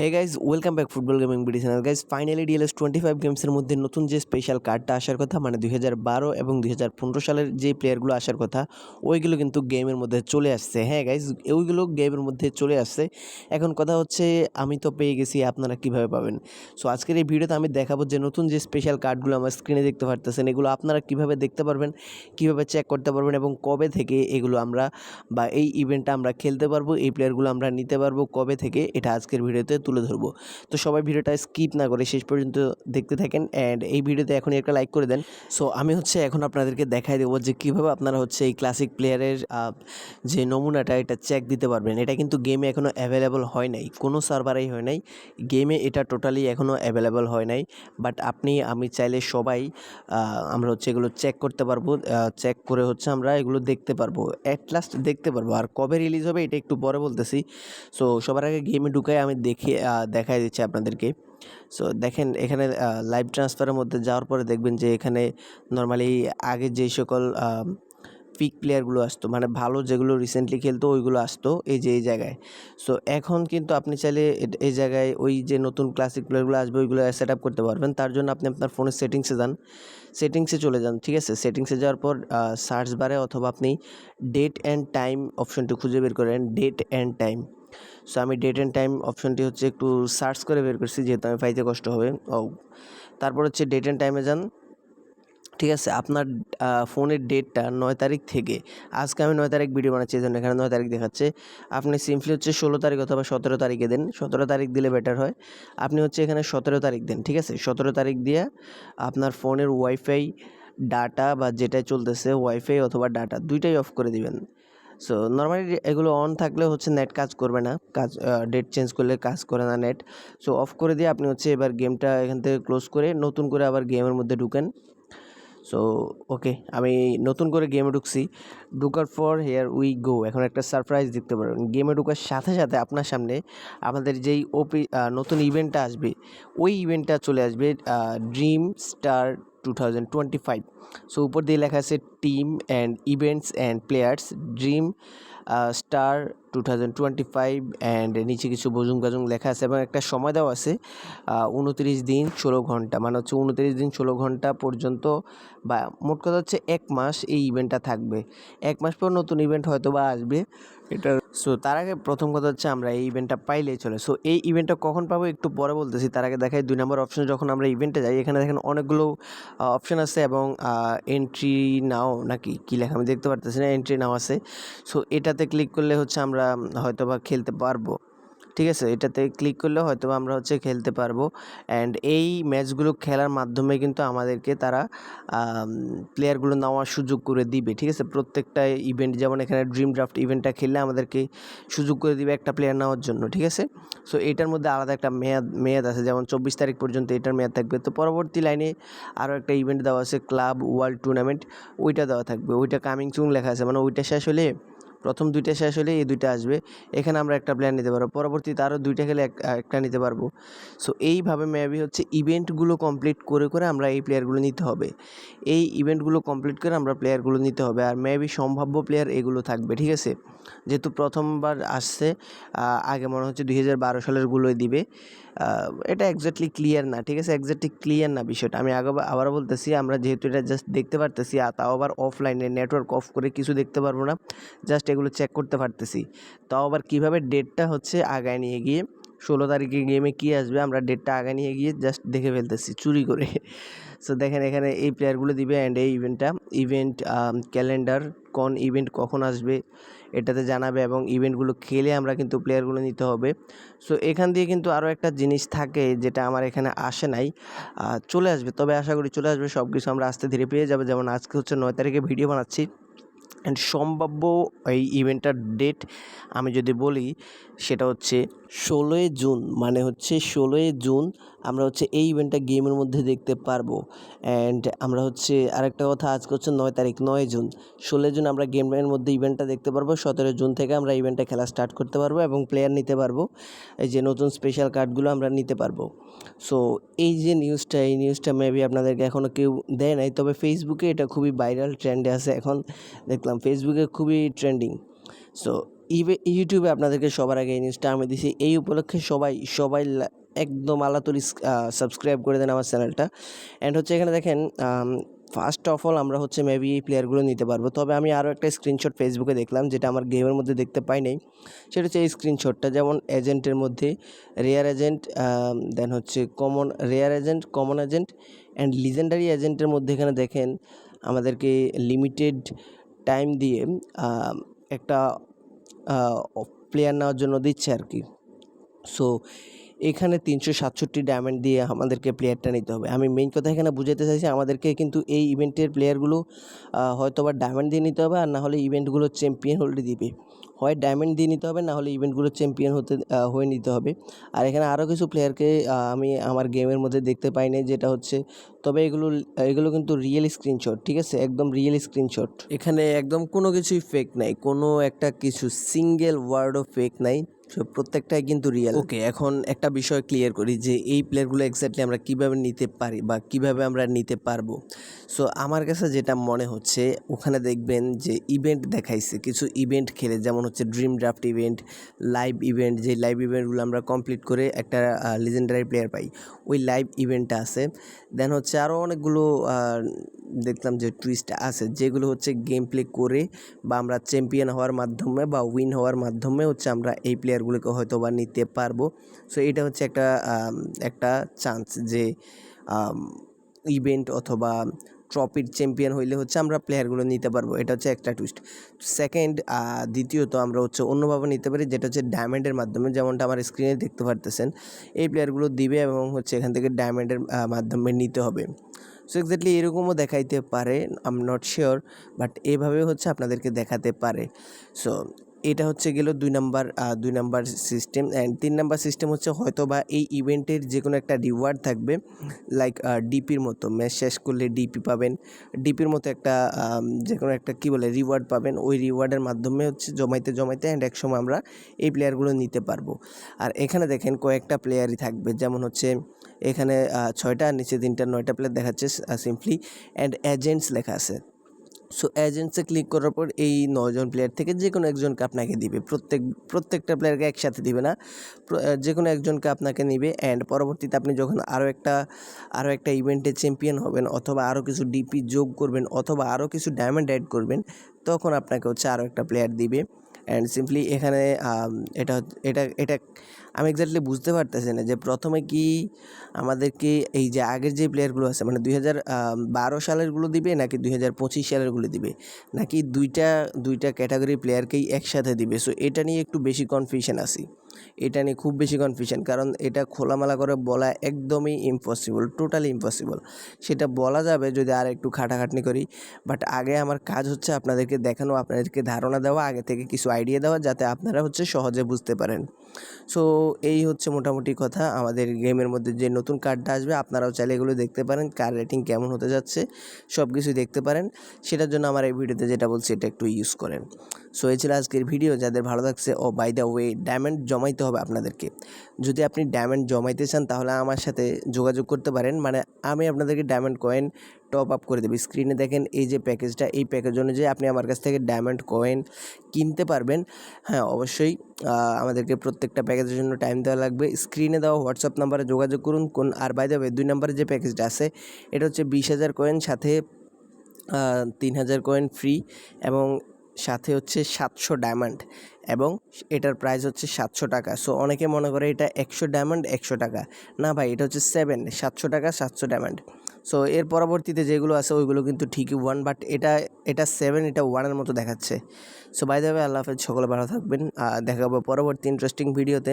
Hey guys welcome back football gaming BD channel guys finally DLS twenty five গেমসের মধ্যে নতুন যে special কার্ডটা আসার কথা মানে দুই হাজার বারো এবং দুই হাজার পনেরো সালের যে প্লেয়ারগুলো আসার কথা, ওইগুলো কিন্তু গেমের মধ্যে চলে আসছে। হ্যাঁ গাইজ ওইগুলো গেমের মধ্যে চলে আসছে। এখন কথা হচ্ছে, আমি তো পেয়ে গেছি, আপনারা কীভাবে পাবেন? সো আজকের এই ভিডিওতে আমি দেখাবো যে নতুন যে স্পেশাল কার্ডগুলো আমার স্ক্রিনে দেখতে পারতেছেন, এগুলো আপনারা কীভাবে দেখতে পারবেন, কীভাবে চেক করতে পারবেন এবং কবে থেকে এগুলো আমরা বা এই ইভেন্টটা আমরা খেলতে পারব, এই প্লেয়ারগুলো আমরা নিতে পারব, কবে থেকে, এটা আজকের ভিডিওতে তুলে ধরবো। তো সবাই ভিডিওটা স্কিপ না করে শেষ পর্যন্ত দেখতে থাকেন অ্যান্ড এই ভিডিওতে এখনই একটা লাইক করে দেন। সো আমি হচ্ছে এখন আপনাদেরকে দেখাই দেবো যে কীভাবে আপনারা হচ্ছে এই ক্লাসিক প্লেয়ারের যে নমুনাটা, এটা চেক দিতে পারবেন। এটা কিন্তু গেমে এখনও অ্যাভেলেবল হয় নাই। কোনো সার্ভারেই হয় নাই। গেমে এটা টোটালি এখনও অ্যাভেলেবল হয় নাই। বাট আপনি, আমি চাইলে সবাই আমরা হচ্ছে এগুলো চেক করতে পারব। চেক করে হচ্ছে আমরা এগুলো দেখতে পারব। অ্যাট লাস্ট দেখতে পারব। আর কবে রিলিজ হবে, এটা একটু পরে বলতেছি। সো সবার আগে গেমে ঢুকাই আমি দেখে দেখাই দিচ্ছি আপনাদেরকে। সো দেখেন এখানে লাইভ ট্রান্সফারের মধ্যে যাওয়ার পরে দেখবেন যে এখানে নর্মালি আগে যেই সকল পিক প্লেয়ারগুলো আসতো মানে ভালো যেগুলো রিসেন্টলি খেলতো ওইগুলো আসতো এই যে এই জায়গায়। সো এখন কিন্তু আপনি চাইলে এই জায়গায় ওই যে নতুন ক্লাসিক প্লেয়ারগুলো আসবে ওইগুলো সেট আপ করতে পারবেন। তার জন্য আপনি আপনার ফোনের সেটিংসে যান। সেটিংসে চলে যান, ঠিক আছে? সেটিংসে যাওয়ার পর সার্চ বারে অথবা আপনি ডেট অ্যান্ড টাইম অপশনটি খুঁজে বের করেন ডেট অ্যান্ড টাইম সো আমি ডেট অ্যান্ড টাইম অপশনটি হচ্ছে একটু সার্চ করে বের করছি, যেহেতু আমি পাইতে কষ্ট হবে। ও তারপর হচ্ছে ডেট অ্যান্ড টাইমে যান। ঠিক আছে, আপনার ফোনের ডেটটা নয় তারিখ থেকে, আজকে আমি নয় তারিখ ভিডিও বানাচ্ছি জন্য এখানে নয় তারিখ দেখাচ্ছে। আপনি সিম্পলি হচ্ছে ষোলো তারিখ অথবা সতেরো তারিখে দেন, সতেরো তারিখ দিলে বেটার হয়। আপনি হচ্ছে এখানে সতেরো তারিখ দেন, ঠিক আছে? সতেরো তারিখ দিয়ে আপনার ফোনের ওয়াইফাই ডাটা বা যেটাই চলতেছে ওয়াইফাই অথবা ডাটা দুইটাই অফ করে দিবেন। সো নর্মালি এগুলো অন থাকলে হচ্ছে নেট কাজ করবে না। কাজ ডেট চেঞ্জ করলে কাজ করে না নেট সো অফ করে দিয়ে আপনি হচ্ছে এবার গেমটা এখান থেকে ক্লোজ করে নতুন করে আবার গেমের মধ্যে ঢুকেন। সো ওকে আমি নতুন করে গেমে ঢুকছি। ঢুকার পর হেয়ার উই গো এখন একটা সারপ্রাইজ দেখতে পারবেন। গেমে ঢোকার সাথে সাথে আপনার সামনে আমাদের যেই ওপি নতুন ইভেন্টটা আসবে, ওই ইভেন্টটা চলে আসবে dream star two thousand twenty five so উপর দিয়ে লেখা আছে team and events and players dream star two thousand twenty five and নিচে কিছু বজুং গাজুং লেখা আছে এবং একটা সময় দেওয়া আছে উনত্রিশ দিন ষোলো ঘণ্টা। মানে হচ্ছে উনত্রিশ দিন ষোলো ঘণ্টা পর্যন্ত বা মোট কথা হচ্ছে এক মাস এই ইভেন্টটা থাকবে। এক মাস পর নতুন ইভেন্ট হয়তো বা আসবে। এটা সো তার আগে প্রথম কথা হচ্ছে আমরা এই ইভেন্টটা পাইলেই চলে। সো এই ইভেন্টটা কখন পাবো একটু পরে বলতেছি। তার আগে দেখাই দুই নম্বর অপশন যখন আমরা ইভেন্টে যাই, এখানে দেখেন অনেকগুলো অপশন আছে এবং এন্ট্রি নাও নাকি কী লেখা আমি দেখতে পারতেছি না এন্ট্রি নাও আছে। সো এটাতে ক্লিক করলে হচ্ছে আমরা হয়তো বা খেলতে পারব। ঠিক আছে? এটাতে ক্লিক করলে হয়তো আমরা হচ্ছে খেলতে পারব। অ্যান্ড এই ম্যাচগুলো খেলার মাধ্যমে কিন্তু আমাদেরকে তারা প্লেয়ারগুলো নেওয়ার সুযোগ করে দিবে। ঠিক আছে? প্রত্যেকটা ইভেন্ট যেমন এখানে ড্রিম ড্রাফট ইভেন্টটা খেললে আমাদেরকে সুযোগ করে দিবে একটা প্লেয়ার নেওয়ার জন্য। ঠিক আছে? সো এটার মধ্যে আলাদা একটা মেয়াদ মেয়াদ আছে। যেমন চব্বিশ তারিখ পর্যন্ত এটার মেয়াদ থাকবে। তো পরবর্তী লাইনে আরও একটা ইভেন্ট দেওয়া আছে ক্লাব ওয়ার্ল্ড টুর্নামেন্ট ওইটা দেওয়া থাকবে। ওইটা কামিং চুন লেখা আছে। মানে ওইটা শেষ হলে প্রথম দুইটা শেষ হলে এই দুইটা আসবে। এখানে আমরা একটা প্ল্যান নিতে পারব। পরবর্তীতে আরও দুইটা খেলে একটা নিতে পারব। সো এইভাবে মেবি হচ্ছে ইভেন্টগুলো কমপ্লিট করে করে আমরা এই প্লেয়ারগুলো নিতে হবে। এই ইভেন্টগুলো কমপ্লিট করে আমরা প্লেয়ারগুলো নিতে হবে। আর মেবি সম্ভাব্য প্লেয়ার এগুলো থাকবে, ঠিক আছে? যেহেতু প্রথমবার আসছে আগে মনে হচ্ছে দুই হাজার বারো সালেরগুলোই দিবে। এটা এক্স্যাক্টলি ক্লিয়ার না, ঠিক আছে? এক্স্যাক্টলি ক্লিয়ার না বিষয়টা। আমি আগে আবারও বলতেছি, আমরা যেহেতু এটা জাস্ট দেখতে পারতেছি আর তাও আবার অফলাইনে নেটওয়ার্ক অফ করে কিছু দেখতে পারব না জাস্ট এগুলো চেক করতে পারতেছি। তাও আবার কীভাবে ডেটটা হচ্ছে, আগায় নিয়ে গিয়ে, ষোলো তারিখে গেমে কী আসবে, আমরা ডেটটা আগে নিয়ে গিয়ে জাস্ট দেখে ফেলতেছি, চুরি করে। সো দেখেন এখানে এই প্লেয়ারগুলো দিবে অ্যান্ড এই ইভেন্টটা ইভেন্ট ক্যালেন্ডার কোন ইভেন্ট কখন আসবে এটাতে জানাবে এবং ইভেন্টগুলো খেলে আমরা কিন্তু প্লেয়ারগুলো নিতে হবে। সো, এখান দিয়ে কিন্তু আরও একটা জিনিস থাকে যেটা আমার এখানে আসে নাই চলে আসবে। তবে আশা করি চলে আসবে সব কিছু আমরা আস্তে ধীরে পেয়ে যাবে। যেমন আজকে হচ্ছে নয় তারিখে ভিডিও বানাচ্ছি। অ্যান্ড সম্ভাব্য এই ইভেন্টটার ডেট আমি যদি বলি, সেটা হচ্ছে ষোলোই জুন মানে হচ্ছে ষোলোই জুন আমরা হচ্ছে এই ইভেন্টটা গেমের মধ্যে দেখতে পারব। অ্যান্ড আমরা হচ্ছে আরেকটা কথা আজকে হচ্ছে নয় তারিখ, নয় জুন। ষোলোই জুন আমরা গেমের মধ্যে ইভেন্টটা দেখতে পারব সতেরো জুন থেকে আমরা ইভেন্টটা খেলা স্টার্ট করতে পারব এবং প্লেয়ার নিতে পারব। এই যে নতুন স্পেশাল কার্ডগুলো আমরা নিতে পারব। সো এই যে নিউজটা এই নিউজটা মেবি আপনাদেরকে এখনও কেউ দেয় নাই, তবে ফেসবুকে এটা খুবই ভাইরাল ট্রেন্ডে আছে এখন। দেখলাম ফেসবুকে খুবই ট্রেন্ডিং সো ইউটিউবে আপনাদেরকে সবার আগে এই আমি দিছি। এই উপলক্ষে সবাই সবাই একদম আলাতুলি সাবস্ক্রাইব করে দেন আমার চ্যানেলটা অ্যান্ড হচ্ছে এখানে দেখেন ফার্স্ট অফ অল আমরা হচ্ছে মেবি এই প্লেয়ারগুলো নিতে পারব। তবে আমি আরও একটা স্ক্রিনশট ফেসবুকে দেখলাম, যেটা আমার গেমের মধ্যে দেখতে পাই নাই। সেটা হচ্ছে এই স্ক্রিনশটটা যেমন এজেন্টের মধ্যে রেয়ার এজেন্ট দেন হচ্ছে common rare agent common agent and legendary এজেন্টের মধ্যে এখানে দেখেন, আমাদেরকে লিমিটেড টাইম দিয়ে একটা প্লেয়ার নেওয়ার জন্য দিচ্ছে আর কি। সো এখানে তিনশো সাতষট্টি ডায়মন্ড দিয়ে আমাদেরকে প্লেয়ারটা নিতে হবে। আমি মেইন কথা এখানে বুঝাতে চাইছি, আমাদেরকে কিন্তু এই ইভেন্টের প্লেয়ারগুলো হয়তো বা ডায়মন্ড দিয়ে নিতে হবে আর না হলে ইভেন্টগুলো চ্যাম্পিয়ন হোল্ড দিবে। হয় ডায়মন্ড দিয়ে নিতে হবে না হলে ইভেন্টগুলো চ্যাম্পিয়ন হতে হয়ে নিতে হবে। আর এখানে আরও কিছু প্লেয়ারকে আমি আমার গেমের মধ্যে দেখতে পাই নাই, যেটা হচ্ছে, তবে এগুলো এগুলো কিন্তু রিয়েল স্ক্রিনশট ঠিক আছে? একদম রিয়েল স্ক্রিনশট এখানে একদম কোনো কিছুই ফেক নাই, কোনো একটা কিছু সিঙ্গেল ওয়ার্ডও ফেক নাই। সো প্রত্যেকটাই কিন্তু রিয়েল ওকে এখন একটা বিষয় ক্লিয়ার করি যে এই প্লেয়ারগুলো এক্স্যাক্টলি আমরা কীভাবে নিতে পারি বা কীভাবে আমরা নিতে পারব। সো আমার কাছে যেটা মনে হচ্ছে, ওখানে দেখবেন যে ইভেন্ট দেখাইছে, কিছু ইভেন্ট খেলে, যেমন হচ্ছে dream draft event live event যে লাইভ ইভেন্টগুলো আমরা কমপ্লিট করে একটা লিজেন্ডারি প্লেয়ার পাই, ওই লাইভ ইভেন্টটা আছে। দেন হচ্ছে আরও অনেকগুলো দেখলাম যে টুইস্ট আছে, যেগুলো হচ্ছে গেম প্লে করে বা আমরা চ্যাম্পিয়ন হওয়ার মাধ্যমে বা উইন হওয়ার মাধ্যমে হচ্ছে আমরা এই প্লেয়ারগুলোকে হয়তো বা নিতে পারব। সো এটা হচ্ছে একটা একটা চান্স যে ইভেন্ট অথবা ট্রফির চ্যাম্পিয়ন হইলে হচ্ছে আমরা প্লেয়ারগুলো নিতে পারব। এটা হচ্ছে একটা টুইস্ট সেকেন্ড দ্বিতীয়ত আমরা হচ্ছে অন্যভাবে নিতে পারি, যেটা হচ্ছে ডায়মন্ডের মাধ্যমে, যেমনটা আমার স্ক্রিনে দেখতে পারতেছেন। এই প্লেয়ারগুলো দিবে এবং হচ্ছে এখান থেকে ডায়মন্ডের মাধ্যমে নিতে হবে। সো এক্স্যাক্টলি এরকমও দেখাইতে পারে আম নট শিওর বাট এভাবে হচ্ছে আপনাদেরকে দেখাতে পারে। সো এটা হচ্ছে গেল দুই নাম্বার দুই নাম্বার সিস্টেম অ্যান্ড তিন নাম্বার সিস্টেম হচ্ছে হয়তো বা এই ইভেন্টের যে কোনো একটা রিওয়ার্ড থাকবে লাইক ডিপির মতো। ম্যাচ শেষ করলে ডিপি পাবেন। ডিপির মতো একটা যে কোনো একটা কী বলে রিওয়ার্ড পাবেন। ওই রিওয়ার্ডের মাধ্যমে হচ্ছে জমাইতে জমাইতে অ্যান্ড একসময় আমরা এই প্লেয়ারগুলো নিতে পারব। আর এখানে দেখেন কয়েকটা প্লেয়ারই থাকবে। যেমন হচ্ছে এখানে ছয়টা, নিচে তিনটা, নয়টা প্লেয়ার দেখাচ্ছে সিম্পলি অ্যান্ড এজেন্টস লেখা আছে। সো এজেন্টসে ক্লিক করার পর এই নজন প্লেয়ার থেকে যে কোনো একজনকে আপনাকে দিবে। প্রত্যেক, প্রত্যেকটা প্লেয়ারকে একসাথে দিবে না। যে কোনো একজনকে আপনাকে নিবে অ্যান্ড পরবর্তীতে আপনি যখন আরও একটা আরও একটা ইভেন্টে চ্যাম্পিয়ন হবেন অথবা আরও কিছু ডিপি যোগ করবেন অথবা আরও কিছু ডায়মন্ড অ্যাড করবেন, তখন আপনাকে হচ্ছে আরও একটা প্লেয়ার দিবে। অ্যান্ড সিম্পলি এখানে এটা এটা এটা আমি এক্স্যাক্টলি বুঝতে পারতেছি না যে প্রথমে কি আমাদেরকে এই যে আগের যে প্লেয়ারগুলো আছে মানে দুই হাজার বারো সালেরগুলো দিবে নাকি দুই হাজার পঁচিশ সালেরগুলো দিবে? নাকি দুইটা দুইটা ক্যাটাগরি প্লেয়ারকেই একসাথে দিবে? সো এটা নিয়ে একটু বেশি কনফিউশন আছি। এটা নিয়ে খুব বেশি কনফিউশন কারণ এটা খোলামেলা করে বলা একদমই ইম্পসিবল টোটালি ইম্পসিবল সেটা বলা যাবে যদি আর একটু খাটাখাটনি করি বাট আগে আমার কাজ হচ্ছে আপনাদেরকে দেখানো, আপনাদেরকে ধারণা দেওয়া, আগে থেকে কিছু আইডিয়া দেওয়া, যাতে আপনারা হচ্ছে সহজে বুঝতে পারেন। সো এই হচ্ছে মোটামুটি কথা। আমাদের গেমের মধ্যে যে নতুন কার্ডটা আসবে, আপনারাও চাইলে এগুলো দেখতে পারেন, কার রেটিং কেমন হতে যাচ্ছে সব কিছু দেখতে পারেন। সেটার জন্য আমার এই ভিডিওতে যেটা বলছি, এটা একটু ইউজ করেন। সো এই ছিল আজকের ভিডিও যাদের ভালো লাগছে ও বাই দ্য ওয়ে ডায়মন্ড জমাইতে হবে আপনাদেরকে। যদি আপনি ডায়মন্ড জমাইতে চান, তাহলে আমার সাথে যোগাযোগ করতে পারেন। মানে আমি আপনাদেরকে ডায়মন্ড কয়েন টপ আপ করে দেবো। স্ক্রিনে দেখেন এই যে প্যাকেজটা এই প্যাকেজ অনুযায়ী আপনি আমার কাছ থেকে ডায়মন্ড কয়েন কিনতে পারবেন। হ্যাঁ অবশ্যই আমাদেরকে প্রত্যেকটা প্যাকেজের জন্য টাইম দেওয়া লাগবে। স্ক্রিনে দেওয়া হোয়াটসঅ্যাপ নাম্বারে যোগাযোগ করুন। কোন, আর বাই দেবে দুই নম্বরে যে প্যাকেজটা আছে, এটা হচ্ছে বিশ হাজার কয়েন সাথে তিন হাজার কয়েন ফ্রি এবং সাথে হচ্ছে সাতশো ডায়মন্ড এবং এটার প্রাইস হচ্ছে সাতশো টাকা। সো অনেকে মনে করে এটা একশো ডায়মন্ড একশো টাকা। না ভাই, এটা হচ্ছে সেভেন সাতশো টাকা, সাতশো ডায়মন্ড সো এর পরবর্তীতে যেগুলো আছে, ওইগুলো কিন্তু ঠিকই ওয়ান বাট এটা এটা সেভেন এটা ওয়ানের মতো দেখাচ্ছে। সো বাই আল্লাহ হাফেজ, সকলে ভালো থাকবেন। আর দেখা হবে পরবর্তী ইন্টারেস্টিং ভিডিওতে